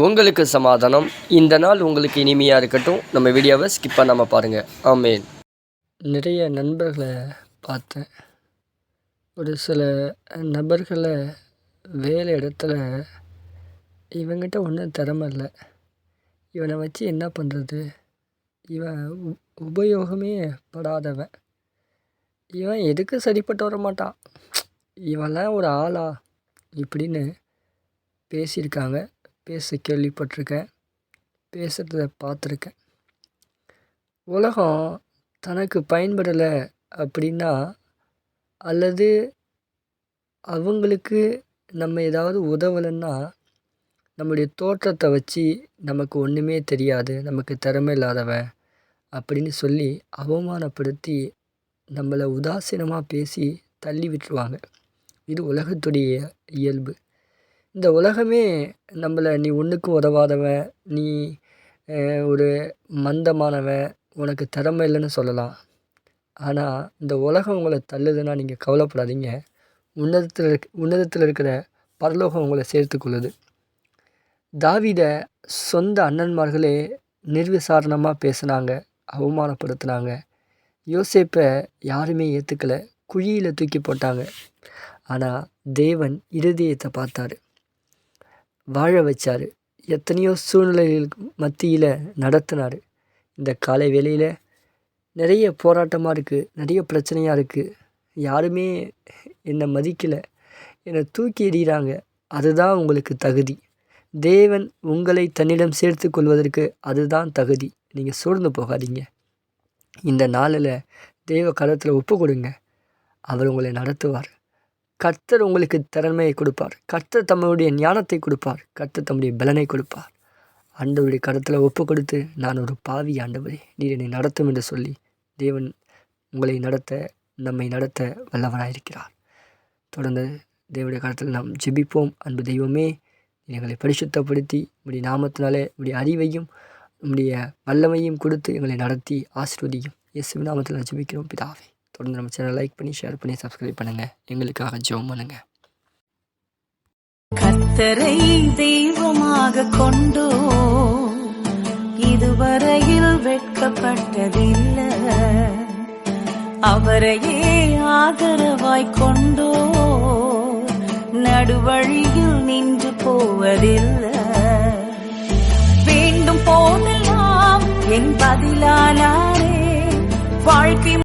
உங்களுக்கு சமாதானம். இந்த நாள் உங்களுக்கு இனிமையாக இருக்கட்டும். நம்ம வீடியோவை ஸ்கிப் பண்ணாமல் பாருங்கள் ஆமேன். நிறைய நண்பர்களை பார்த்தேன். ஒரு சில நபர்களை வேலை இடத்துல இவங்கிட்ட ஒன்றும் திறமை இல்லை. இவனை வச்சு என்ன பண்ணுறது இவன் உ உபயோகமே படாதவன். இவன் எதுக்கு சரிப்பட்டு வர மாட்டான்? இவன்லாம் ஒரு ஆளா? இப்படின்னு பேசியிருக்காங்க. பேச கேள்விப்பட்டிருக்கேன். பேசுகிறத பார்த்துருக்கேன். உலகம் தனக்கு பயன்படலை அப்படின்னா அல்லது அவங்களுக்கு நம்ம ஏதாவது உதவலைன்னா நம்முடைய தோற்றத்தை வச்சு நமக்கு ஒன்றுமே தெரியாது நமக்கு திறமை இல்லாதவன் அப்படின்னு சொல்லி அவமானப்படுத்தி நம்மளை உதாசீனமாக பேசி தள்ளி விட்டுருவாங்க. இது உலகத்துடைய இயல்பு. இந்த உலகமே நம்மளை நீ ஒன்றுக்கும் உதவாதவன் நீ ஒரு மந்தமானவன் உனக்கு திறமை இல்லைன்னு சொல்லலாம். ஆனால் இந்த உலகம் உங்களை தள்ளுதுன்னா நீங்கள் கவலைப்படாதீங்க. உன்னதத்தில் இருக்க உன்னதத்தில் இருக்கிற பரலோகம் உங்களை சேர்த்துக்கொள்ளுது தாவித சொந்த அண்ணன்மார்களே நிர்விசாரணமாக பேசுனாங்க அவமானப்படுத்தினாங்க. யோசேப்பை யாருமே ஏற்றுக்கலை குழியில் தூக்கி போட்டாங்க. ஆனால் தேவன் இருதயத்தை பார்த்தாரு. வாழ வச்சார். எத்தனையோ சூழ்நிலைகளுக்கு மத்தியில் நடத்தினார். இந்த காலை வேளையில் நிறைய போராட்டமாக இருக்குது நிறைய பிரச்சனையாக இருக்குது யாருமே என்னை மதிக்கலை. என்னை தூக்கி எறிகிறாங்க. அதுதான் உங்களுக்கு தகுதி. தேவன் உங்களை தன்னிடம் சேர்த்து கொள்வதற்கு அதுதான் தகுதி. நீங்கள் சோர்ந்து போகாதீங்க. இந்த நாளில் தெய்வ கரத்தில் ஒப்பு கொடுங்க. அவர் உங்களை நடத்துவார். கர்த்தர் உங்களுக்கு திறமையை கொடுப்பார். கர்த்தர் தம்முடைய ஞானத்தை கொடுப்பார். கர்த்தர் தம்முடைய பலனை கொடுப்பார். ஆண்டவருடைய கருத்தில் ஒப்பு கொடுத்து நான் ஒரு பாவி ஆண்டவரே நீர் என்னை நடத்தும் என்று சொல்லி தேவன் உங்களை நடத்த நம்மை நடத்த வல்லவராயிருக்கிறார் தொடர்ந்து தேவனுடைய கருத்தில் நாம் ஜெபிப்போம். அன்பு தெய்வமே எங்களை பரிசுத்தப்படுத்தி உடைய நாமத்தினாலே உடைய அறிவையும் உடைய வல்லமையும் கொடுத்து எங்களை நடத்தி ஆசிர்வதியும். இயேசு நாமத்தில் நான் ஜெபிக்கிறோம் பிதாவே. தொடர்ந்து நம்ம சேனல் லைக் பண்ணி ஷேர் பண்ணி சப்ஸ்கிரைப் பண்ணுங்கள் எங்களுக்காக ஜோம் பண்ணுங்கள் கத்தரை தெய்வமாக கொண்டோ இதுவரையில் வெட்கப்பட்டதில்லை. அவரையே ஆதரவாய் கொண்டோ நடுவழியில் நின்று போவதில்லை. வேண்டும் போதெல்லாம் என் பதிலானாரே வாழ்க்கை